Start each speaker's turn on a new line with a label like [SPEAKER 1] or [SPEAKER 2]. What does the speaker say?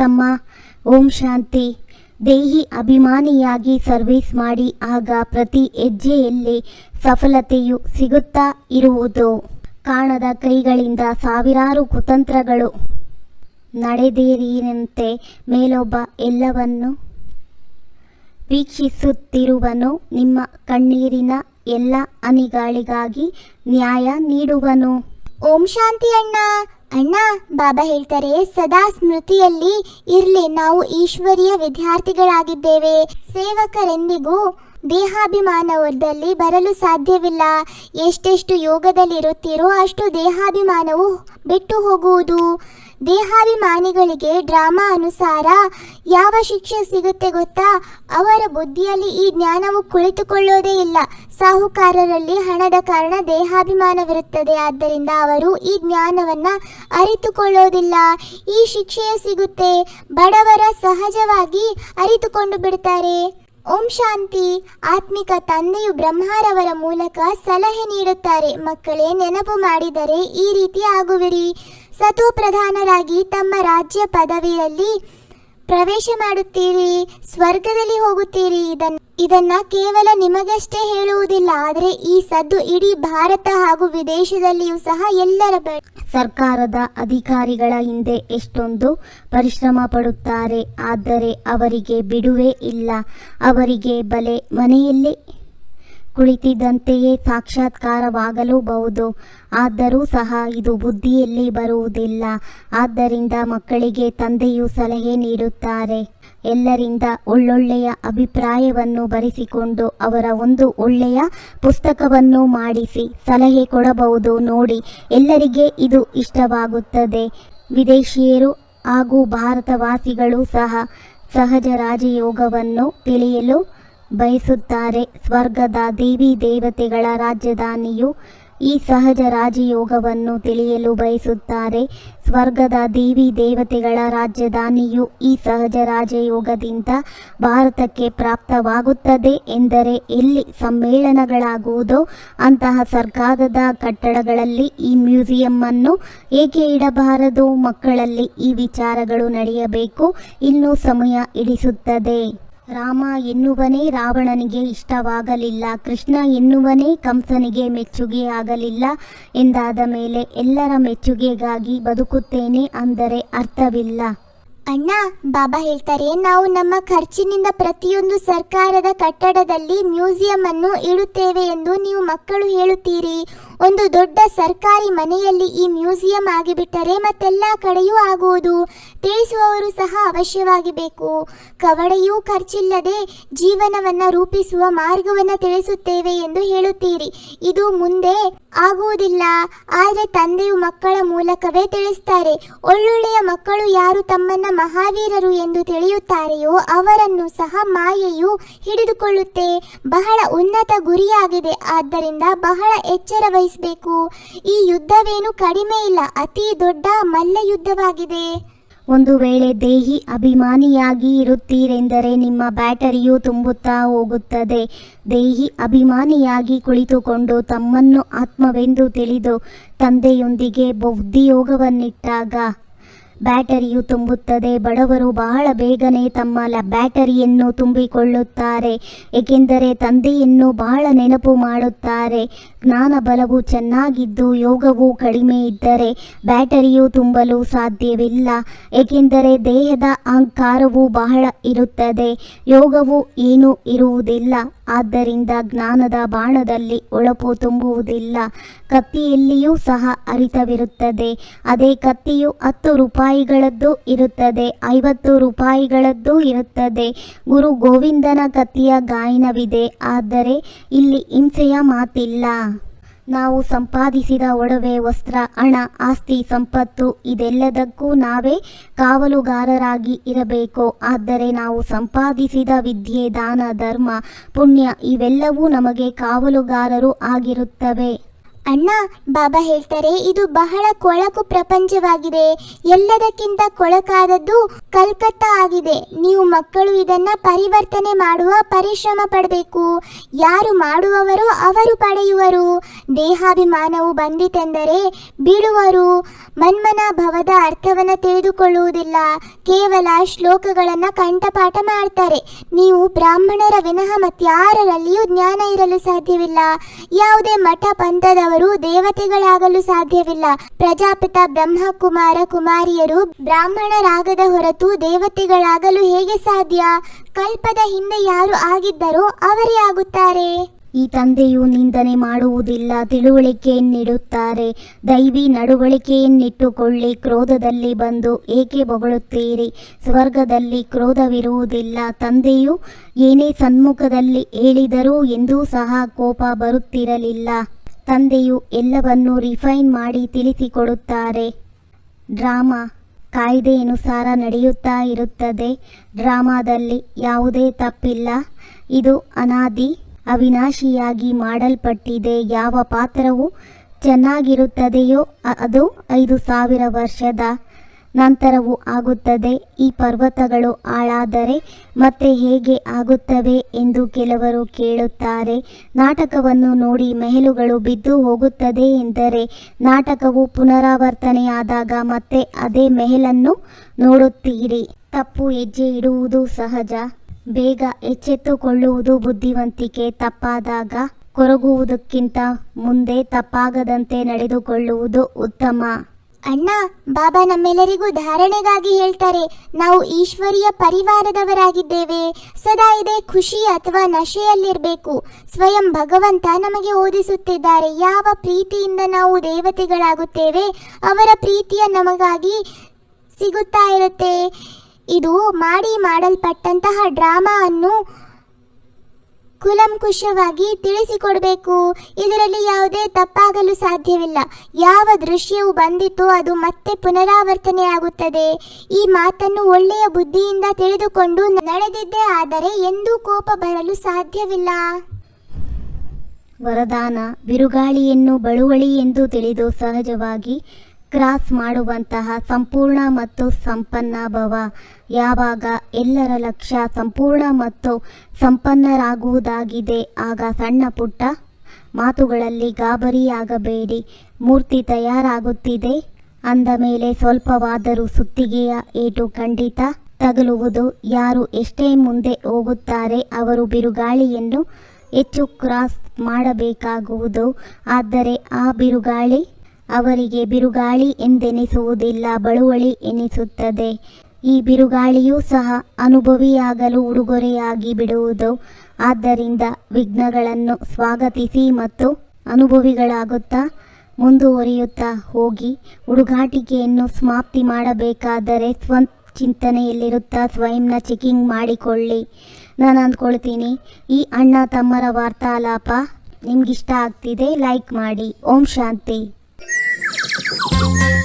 [SPEAKER 1] ತಮ್ಮ ಓಂ ಶಾಂತಿ. ದೇಹಿ ಅಭಿಮಾನಿಯಾಗಿ ಸರ್ವಿಸ್ ಮಾಡಿ, ಆಗ ಪ್ರತಿ ಹೆಜ್ಜೆಯಲ್ಲಿ ಸಫಲತೆಯು ಸಿಗುತ್ತಾ ಇರುವುದು. ಕಾಣದ ಕೈಗಳಿಂದ ಸಾವಿರಾರು ಕುತಂತ್ರಗಳು ನಡೆದೇರಿನಂತೆ ಮೇಲೊಬ್ಬ ಎಲ್ಲವನ್ನು ವೀಕ್ಷಿಸುತ್ತಿರುವನು. ನಿಮ್ಮ ಕಣ್ಣೀರಿನ ಎಲ್ಲ ಅನಿಗಾಳಿಗಾಗಿ ನ್ಯಾಯ ನೀಡುವನು.
[SPEAKER 2] ಓಂ ಶಾಂತಿ ಅಣ್ಣ. ಅಣ್ಣ, ಬಾಬಾ ಹೇಳ್ತಾರೆ, ಸದಾ ಸ್ಮೃತಿಯಲ್ಲಿ ಇರ್ಲಿ, ನಾವು ಈಶ್ವರಿಯ ವಿದ್ಯಾರ್ಥಿಗಳಾಗಿದ್ದೇವೆ. ಸೇವಕರೆಂದಿಗೂ ದೇಹಾಭಿಮಾನದಲ್ಲಿ ಬರಲು ಸಾಧ್ಯವಿಲ್ಲ. ಎಷ್ಟೆಷ್ಟು ಯೋಗದಲ್ಲಿರುತ್ತೀರೋ ಅಷ್ಟು ದೇಹಾಭಿಮಾನವು ಬಿಟ್ಟು ಹೋಗುವುದು. ದೇಹಾಭಿಮಾನಿಗಳಿಗೆ ಡ್ರಾಮಾ ಅನುಸಾರ ಯಾವ ಶಿಕ್ಷೆ ಸಿಗುತ್ತೆ ಗೊತ್ತಾ? ಅವರ ಬುದ್ಧಿಯಲ್ಲಿ ಈ ಜ್ಞಾನವು ಕುಳಿತುಕೊಳ್ಳೋದೇ ಇಲ್ಲ. ಸಾಹುಕಾರರಲ್ಲಿ ಹಣದ ಕಾರಣ ದೇಹಾಭಿಮಾನವಿರುತ್ತದೆ. ಆದ್ದರಿಂದ ಅವರು ಈ ಜ್ಞಾನವನ್ನ ಅರಿತುಕೊಳ್ಳೋದಿಲ್ಲ. ಈ ಶಿಕ್ಷೆಯ ಸಿಗುತ್ತೆ. ಬಡವರ ಸಹಜವಾಗಿ ಅರಿತುಕೊಂಡು ಬಿಡ್ತಾರೆ. ಓಂ ಶಾಂತಿ. ಆತ್ಮಿಕ ತಂದೆಯು ಬ್ರಹ್ಮಾರವರ ಮೂಲಕ ಸಲಹೆ ನೀಡುತ್ತಾರೆ. ಮಕ್ಕಳೇ, ನೆನಪು ಮಾಡಿದರೆ ಈ ರೀತಿ ಆಗುವಿರಿ. ಸತು ಪ್ರಧಾನರಾಗಿ ತಮ್ಮ ರಾಜ್ಯ ಪದವಿಯಲ್ಲಿ ಪ್ರವೇಶ ಮಾಡುತ್ತೀರಿ, ಸ್ವರ್ಗದಲ್ಲಿ ಹೋಗುತ್ತೀರಿ. ಇದನ್ನ ಇದನ್ನ ಕೇವಲ ನಿಮಗಷ್ಟೇ ಹೇಳುವುದಿಲ್ಲ, ಆದರೆ ಈ ಸದ್ದು ಇಡೀ ಭಾರತ ಹಾಗೂ ವಿದೇಶದಲ್ಲಿಯೂ ಸಹ ಎಲ್ಲರ
[SPEAKER 1] ಸರ್ಕಾರದ ಅಧಿಕಾರಿಗಳ ಹಿಂದೆ ಎಷ್ಟೊಂದು ಪರಿಶ್ರಮ ಪಡುತ್ತಾರೆ, ಆದರೆ ಅವರಿಗೆ ಬಿಡುವೇ ಇಲ್ಲ. ಅವರಿಗೆ ಬಲೆ ಮನೆಯಲ್ಲಿ ಕುಳಿತಿದ್ದಂತೆಯೇ ಸಾಕ್ಷಾತ್ಕಾರವಾಗಲೂಬಹುದು. ಆದರೂ ಸಹ ಇದು ಬುದ್ಧಿಯಲ್ಲಿ ಬರುವುದಿಲ್ಲ. ಆದ್ದರಿಂದ ಮಕ್ಕಳಿಗೆ ತಂದೆಯು ಸಲಹೆ ನೀಡುತ್ತಾರೆ. ಎಲ್ಲರಿಂದ ಒಳ್ಳೊಳ್ಳೆಯ ಅಭಿಪ್ರಾಯವನ್ನು ಬರೆಸಿಕೊಂಡು ಅವರ ಒಂದು ಒಳ್ಳೆಯ ಪುಸ್ತಕವನ್ನು ಮಾಡಿಸಿ ಸಲಹೆ ಕೊಡಬಹುದು. ನೋಡಿ, ಎಲ್ಲರಿಗೆ ಇದು ಇಷ್ಟವಾಗುತ್ತದೆ. ವಿದೇಶಿಯರು ಹಾಗೂ ಭಾರತವಾಸಿಗಳು ಸಹ ಸಹಜ ರಾಜಯೋಗವನ್ನು ತಿಳಿಯಲು ಬಯಸುತ್ತಾರೆ. ಸ್ವರ್ಗದ ದೇವಿ ದೇವತೆಗಳ ರಾಜಧಾನಿಯು ಈ ಸಹಜ ರಾಜಯೋಗವನ್ನು ತಿಳಿಯಲು ಬಯಸುತ್ತಾರೆ. ಸ್ವರ್ಗದ ದೇವಿ ದೇವತೆಗಳ ರಾಜಧಾನಿಯು ಈ ಸಹಜ ರಾಜಯೋಗದಿಂದ ಭಾರತಕ್ಕೆ ಪ್ರಾಪ್ತವಾಗುತ್ತದೆ ಎಂದರೆ ಎಲ್ಲಿ ಸಮ್ಮೇಳನಗಳಾಗುವುದೋ ಅಂತಹ ಸರ್ಕಾರದ ಕಟ್ಟಡಗಳಲ್ಲಿ ಈ ಮ್ಯೂಸಿಯಂ ಏಕೆ ಇಡಬಾರದು? ಮಕ್ಕಳಲ್ಲಿ ಈ ವಿಚಾರಗಳು ನಡೆಯಬೇಕು. ಇನ್ನೂ ಸಮಯ ಇಡಿಸುತ್ತದೆ ರಾಮ ಎನ್ನುವನೇ ರಾವಣನಿಗೆ ಇಷ್ಟವಾಗಲಿಲ್ಲ, ಕೃಷ್ಣ ಎನ್ನುವನೇ ಕಂಸನಿಗೆ ಮೆಚ್ಚುಗೆಯಾಗಲಿಲ್ಲ ಎಂದಾದ ಮೇಲೆ ಎಲ್ಲರ ಮೆಚ್ಚುಗೆಗಾಗಿ ಬದುಕುತ್ತೇನೆ ಅಂದರೆ ಅರ್ಥವಿಲ್ಲ.
[SPEAKER 2] ಅಣ್ಣ, ಬಾಬಾ ಹೇಳ್ತಾರೆ, ನಾವು ನಮ್ಮ ಖರ್ಚಿನಿಂದ ಪ್ರತಿಯೊಂದು ಸರ್ಕಾರದ ಕಟ್ಟಡದಲ್ಲಿ ಮ್ಯೂಸಿಯಂ ಅನ್ನು ಇಡುತ್ತೇವೆ ಎಂದು ನೀವು ಮಕ್ಕಳು ಹೇಳುತ್ತೀರಿ. ಒಂದು ದೊಡ್ಡ ಸರ್ಕಾರಿ ಮನೆಯಲ್ಲಿ ಈ ಮ್ಯೂಸಿಯಂ ಆಗಿಬಿಟ್ಟರೆ ಮತ್ತೆಲ್ಲ ಕಡೆಯೂ ಆಗುವುದು ತಿಳಿಸುವವರು ಸಹ ಅವಶ್ಯವಾಗಿ ಬೇಕು ಕವಡೆಯೂ ಖರ್ಚಿಲ್ಲದೆ ಜೀವನವನ್ನ ರೂಪಿಸುವ ಮಾರ್ಗವನ್ನು ತಿಳಿಸುತ್ತೇವೆ ಎಂದು ಹೇಳುತ್ತೀರಿ. ಇದು ಮುಂದೆ ಆಗುವುದಿಲ್ಲ ಆದರೆ ತಂದೆಯು ಮಕ್ಕಳ ಮೂಲಕವೇ ತಿಳಿಸ್ತಾರೆ. ಒಳ್ಳೊಳ್ಳೆಯ ಮಕ್ಕಳು ಯಾರು ತಮ್ಮನ್ನ ಮಹಾವೀರರು ಎಂದು ತಿಳಿಯುತ್ತಾರೆಯೋ ಅವರನ್ನು ಸಹ ಮಾಯೆಯು ಹಿಡಿದುಕೊಳ್ಳುತ್ತೆ. ಬಹಳ ಉನ್ನತ ಗುರಿಯಾಗಿದೆ. ಆದ್ದರಿಂದ ಬಹಳ ಎಚ್ಚರ ವಹಿಸಬೇಕು ಈ ಯುದ್ಧವೇನು ಕಡಿಮೆ ಇಲ್ಲ. ಅತಿ ದೊಡ್ಡ ಮಲ್ಲ ಯುದ್ಧವಾಗಿದೆ
[SPEAKER 1] ಒಂದು ವೇಳೆ ದೇಹಿ ಅಭಿಮಾನಿಯಾಗಿ ಇರುತ್ತೀರೆಂದರೆ ನಿಮ್ಮ ಬ್ಯಾಟರಿಯು ತುಂಬುತ್ತಾ ಹೋಗುತ್ತದೆ. ದೇಹಿ ಅಭಿಮಾನಿಯಾಗಿ ಕುಳಿತುಕೊಂಡು ತಮ್ಮನ್ನು ಆತ್ಮವೆಂದು ತಿಳಿದು ತಂದೆಯೊಂದಿಗೆ ಬುದ್ಧಿಯೋಗವನ್ನಿಟ್ಟಾಗ ಬ್ಯಾಟರಿಯು ತುಂಬುತ್ತದೆ. ಬಡವರು ಬಹಳ ಬೇಗನೆ ತಮ್ಮ ಬ್ಯಾಟರಿಯನ್ನು ತುಂಬಿಕೊಳ್ಳುತ್ತಾರೆ. ಏಕೆಂದರೆ ತಂದೆಯನ್ನು ಬಹಳ ನೆನಪು ಮಾಡುತ್ತಾರೆ. ಜ್ಞಾನ ಬಲವು ಚೆನ್ನಾಗಿದ್ದು ಯೋಗವು ಕಡಿಮೆ ಇದ್ದರೆ ಬ್ಯಾಟರಿಯು ತುಂಬಲು ಸಾಧ್ಯವಿಲ್ಲ. ಏಕೆಂದರೆ ದೇಹದ ಅಹಂಕಾರವು ಬಹಳ ಇರುತ್ತದೆ. ಯೋಗವು ಏನೂ ಇರುವುದಿಲ್ಲ. ಆದ್ದರಿಂದ ಜ್ಞಾನದ ಬಾಣದಲ್ಲಿ ಒಳಪು ತುಂಬುವುದಿಲ್ಲ. ಕತ್ತಿಯಲ್ಲಿಯೂ ಸಹ ಅರಿತವಿರುತ್ತದೆ. ಅದೇ ಕತ್ತಿಯು ಹತ್ತು ರೂಪಾಯಿಗಳದ್ದು ಇರುತ್ತದೆ, ಐವತ್ತು ರೂಪಾಯಿಗಳದ್ದು ಇರುತ್ತದೆ. ಗುರು ಗೋವಿಂದನ ಕತ್ತಿಯ ಗಾಯನವಿದೆ. ಆದರೆ ಇಲ್ಲಿ ಹಿಂಸೆಯ ಮಾತಿಲ್ಲ. ನಾವು ಸಂಪಾದಿಸಿದ ಒಡವೆ, ವಸ್ತ್ರ, ಹಣ, ಆಸ್ತಿ, ಸಂಪತ್ತು ಇದೆಲ್ಲದಕ್ಕೂ ನಾವೇ ಕಾವಲುಗಾರರಾಗಿ ಇರಬೇಕು. ಆದರೆ ನಾವು ಸಂಪಾದಿಸಿದ ವಿದ್ಯೆ, ದಾನ, ಧರ್ಮ, ಪುಣ್ಯ ಇವೆಲ್ಲವೂ ನಮಗೆ ಕಾವಲುಗಾರರು ಆಗಿರುತ್ತವೆ.
[SPEAKER 2] ಅಣ್ಣ, ಬಾಬಾ ಹೇಳ್ತಾರೆ, ಇದು ಬಹಳ ಕೊಳಕು ಪ್ರಪಂಚವಾಗಿದೆ. ಎಲ್ಲದಕ್ಕಿಂತ ಕೊಳಕಾದದ್ದು ಕಲ್ಕತ್ತಾ ಆಗಿದೆ. ನೀವು ಮಕ್ಕಳು ಇದನ್ನ ಪರಿವರ್ತನೆ ಮಾಡುವ ಪರಿಶ್ರಮ ಪಡಬೇಕು. ಯಾರು ಮಾಡುವವರೋ ಅವರು ಪಡೆಯುವರು. ದೇಹಾಭಿಮಾನವು ಬಂದಿತೆಂದರೆ ಬೀಳುವರು. ಮನ್ಮನ ಭವದ ಅರ್ಥವನ್ನು ತಿಳಿದುಕೊಳ್ಳುವುದಿಲ್ಲ. ಕೇವಲ ಶ್ಲೋಕಗಳನ್ನು ಕಂಠಪಾಠ ಮಾಡ್ತಾರೆ. ನೀವು ಬ್ರಾಹ್ಮಣರ ವಿನಃ ಮತ್ಯಾರರಲ್ಲಿಯೂ ಜ್ಞಾನ ಇರಲು ಸಾಧ್ಯವಿಲ್ಲ. ಯಾವುದೇ ಮಠ ಪಂಥದವರು ದೇವತೆಗಳಾಗಲು ಸಾಧ್ಯವಿಲ್ಲ. ಪ್ರಜಾಪಿತ ಬ್ರಹ್ಮ ಕುಮಾರ ಕುಮಾರಿಯರು ಬ್ರಾಹ್ಮಣರಾಗದ ಹೊರತು ದೇವತೆಗಳಾಗಲು ಹೇಗೆ ಸಾಧ್ಯ? ಕಲ್ಪದ ಹಿಂದೆ ಯಾರು ಆಗಿದ್ದರೋ ಅವರೇ ಆಗುತ್ತಾರೆ.
[SPEAKER 1] ಈ ತಂದೆಯು ನಿಂದನೆ ಮಾಡುವುದಿಲ್ಲ ತಿಳುವಳಿಕೆಯನ್ನಿಡುತ್ತಾರೆ ದೈವಿ ನಡುವಳಿಕೆಯನ್ನಿಟ್ಟುಕೊಳ್ಳಿ, ಕ್ರೋಧದಲ್ಲಿ ಬಂದು ಏಕೆ ಬೊಗಳುತ್ತೀರಿ? ಸ್ವರ್ಗದಲ್ಲಿ ಕ್ರೋಧವಿರುವುದಿಲ್ಲ. ತಂದೆಯು ಏನೇ ಸನ್ಮುಖದಲ್ಲಿ ಹೇಳಿದರೂ ಎಂದೂ ಸಹ ಕೋಪ ಬರುತ್ತಿರಲಿಲ್ಲ. ತಂದೆಯು ಎಲ್ಲವನ್ನೂ ರಿಫೈನ್ ಮಾಡಿ ತಿಳಿಸಿಕೊಡುತ್ತಾರೆ. ಡ್ರಾಮಾ ಕಾಯ್ದೆಯನುಸಾರ ನಡೆಯುತ್ತಾ ಇರುತ್ತದೆ. ಡ್ರಾಮಾದಲ್ಲಿ ಯಾವುದೇ ತಪ್ಪಿಲ್ಲ. ಇದು ಅನಾದಿ, ಅವಿನಾಶಿಯಾಗಿ ಮಾಡಲ್ಪಟ್ಟಿದೆ. ಯಾವ ಪಾತ್ರವು ಚೆನ್ನಾಗಿರುತ್ತದೆಯೋ ಅದು ಐದು ಸಾವಿರ ವರ್ಷದ ನಂತರವೂ ಆಗುತ್ತದೆ. ಈ ಪರ್ವತಗಳು ಹಾಳಾದರೆ ಮತ್ತೆ ಹೇಗೆ ಆಗುತ್ತವೆ ಎಂದು ಕೆಲವರು ಕೇಳುತ್ತಾರೆ. ನಾಟಕವನ್ನು ನೋಡಿ ಮೆಹಲುಗಳು ಬಿದ್ದು ಹೋಗುತ್ತದೆ ಎಂದರೆ ನಾಟಕವು ಪುನರಾವರ್ತನೆಯಾದಾಗ ಮತ್ತೆ ಅದೇ ಮೆಹಲನ್ನು ನೋಡುತ್ತೀರಿ. ತಪ್ಪು ಹೆಜ್ಜೆ ಇಡುವುದು ಸಹಜ. ಬೇಗ ಎಚ್ಚೆತ್ತುಕೊಳ್ಳುವುದು ಬುದ್ಧಿವಂತಿಕೆ. ತಪ್ಪಾದಾಗ ಕೊರಗುವುದಕ್ಕಿಂತ ಮುಂದೆ ತಪ್ಪಾಗದಂತೆ ನಡೆದುಕೊಳ್ಳುವುದು ಉತ್ತಮ.
[SPEAKER 2] ಅಣ್ಣ, ಬಾಬಾ ನಮ್ಮೆಲ್ಲರಿಗೂ ಧಾರಣೆಗಾಗಿ ಹೇಳ್ತಾರೆ, ನಾವು ಈಶ್ವರಿಯ ಪರಿವಾರದವರಾಗಿದ್ದೇವೆ. ಸದಾ ಇದೇ ಖುಷಿ ಅಥವಾ ನಶೆಯಲ್ಲಿರಬೇಕು. ಸ್ವಯಂ ಭಗವಂತ ನಮಗೆ ಓದಿಸುತ್ತಿದ್ದಾರೆ, ಯಾವ ಪ್ರೀತಿಯಿಂದ ನಾವು ದೇವತೆಗಳಾಗುತ್ತೇವೆ, ಅವರ ಪ್ರೀತಿಯ ನಮಗಾಗಿ ಸಿಗುತ್ತಾ ಇರುತ್ತೆ. ಇದು ಮಾಡಿ ಮಾಡಲ್ಪಟ್ಟಂತಹ ಡ್ರಾಮಾ ಅನ್ನು ಕುಲಂಕುಷವಾಗಿ ತಿಳಿಸಿಕೊಡಬೇಕು. ಇದರಲ್ಲಿ ಯಾವುದೇ ತಪ್ಪಾಗಲು ಸಾಧ್ಯವಿಲ್ಲ. ಯಾವ ದೃಶ್ಯವು ಬಂದಿತೋ ಅದು ಮತ್ತೆ ಪುನರಾವರ್ತನೆ ಆಗುತ್ತದೆ. ಈ ಮಾತನ್ನು ಒಳ್ಳೆಯ ಬುದ್ಧಿಯಿಂದ ತಿಳಿದುಕೊಂಡು ನಡೆದಿದ್ದೇ ಆದರೆ ಎಂದೂ ಕೋಪ ಬರಲು ಸಾಧ್ಯವಿಲ್ಲ.
[SPEAKER 1] ವರದಾನ, ಬಿರುಗಾಳಿಯನ್ನು ಬಳುವಳಿ ಎಂದು ತಿಳಿದು ಸಹಜವಾಗಿ ಕ್ರಾಸ್ ಮಾಡುವಂತಹ ಸಂಪೂರ್ಣ ಮತ್ತು ಸಂಪನ್ನ ಭವ. ಯಾವಾಗ ಎಲ್ಲರ ಲಕ್ಷ್ಯ ಸಂಪೂರ್ಣ ಮತ್ತು ಸಂಪನ್ನರಾಗುವುದಾಗಿದೆ, ಆಗ ಸಣ್ಣ ಪುಟ್ಟ ಮಾತುಗಳಲ್ಲಿ ಗಾಬರಿಯಾಗಬೇಡಿ. ಮೂರ್ತಿ ತಯಾರಾಗುತ್ತಿದೆ. ಅಂದ ಮೇಲೆ ಸ್ವಲ್ಪವಾದರೂ ಸುತ್ತಿಗೆಯ ಏಟು ಖಂಡಿತ ತಗಲುವುದು. ಯಾರು ಎಷ್ಟೇ ಮುಂದೆ ಹೋಗುತ್ತಾರೆ, ಅವರು ಬಿರುಗಾಳಿಯನ್ನು ಹೆಚ್ಚು ಕ್ರಾಸ್ ಮಾಡಬೇಕಾಗುವುದು. ಆದರೆ ಆ ಬಿರುಗಾಳಿ ಅವರಿಗೆ ಬಿರುಗಾಳಿ ಎಂದೆನಿಸುವುದಿಲ್ಲ, ಬಳುವಳಿ ಎನಿಸುತ್ತದೆ. ಈ ಬಿರುಗಾಳಿಯೂ ಸಹ ಅನುಭವಿಯಾಗಲು ಉಡುಗೊರೆಯಾಗಿ ಬಿಡುವುದು. ಆದ್ದರಿಂದ ವಿಘ್ನಗಳನ್ನು ಸ್ವಾಗತಿಸಿ ಮತ್ತು ಅನುಭವಿಗಳಾಗುತ್ತಾ ಮುಂದುವರಿಯುತ್ತಾ ಹೋಗಿ ಹುಡುಗಾಟಿಕೆಯನ್ನು ಸಮಾಪ್ತಿ ಮಾಡಬೇಕಾದರೆ ಸ್ವ ಚಿಂತನೆಯಲ್ಲಿರುತ್ತಾ ಸ್ವಯಂನ ಚೆಕಿಂಗ್ ಮಾಡಿಕೊಳ್ಳಿ. ನಾನು ಅಂದ್ಕೊಳ್ತೀನಿ, ಈ ಅಣ್ಣ ತಮ್ಮರ ವಾರ್ತಾಲಾಪ ನಿಮ್ಗಿಷ್ಟ ಆಗ್ತಿದೆ, ಲೈಕ್ ಮಾಡಿ. ಓಂ ಶಾಂತಿ. Thank you.